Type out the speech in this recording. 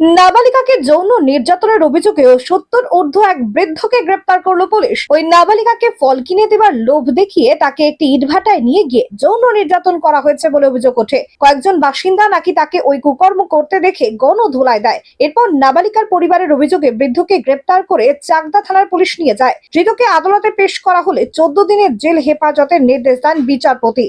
নাবালিকাকে যৌন নির্যাতনের অভিযোগে সত্তর ঊর্ধ্ব এক বৃদ্ধকে গ্রেপ্তার করল পুলিশ। ওই নাবালিকাকে ফল কিনে দেবার লোভ দেখিয়ে তাকে একটি ইটভাটায় নিয়ে গিয়ে যৌন নির্যাতন করা হয়েছে বলে অভিযোগ ওঠে। কয়েকজন বাসিন্দা নাকি তাকে ওই কুকর্ম করতে দেখে গণ ধুলায় দেয়। এরপর নাবালিকার পরিবারের অভিযোগে বৃদ্ধকে গ্রেপ্তার করে চাকদা থানার পুলিশ নিয়ে যায়। ধৃতকে আদালতে পেশ করা হলে চোদ্দ দিনের জেল হেফাজতের নির্দেশ দেন বিচারপতি।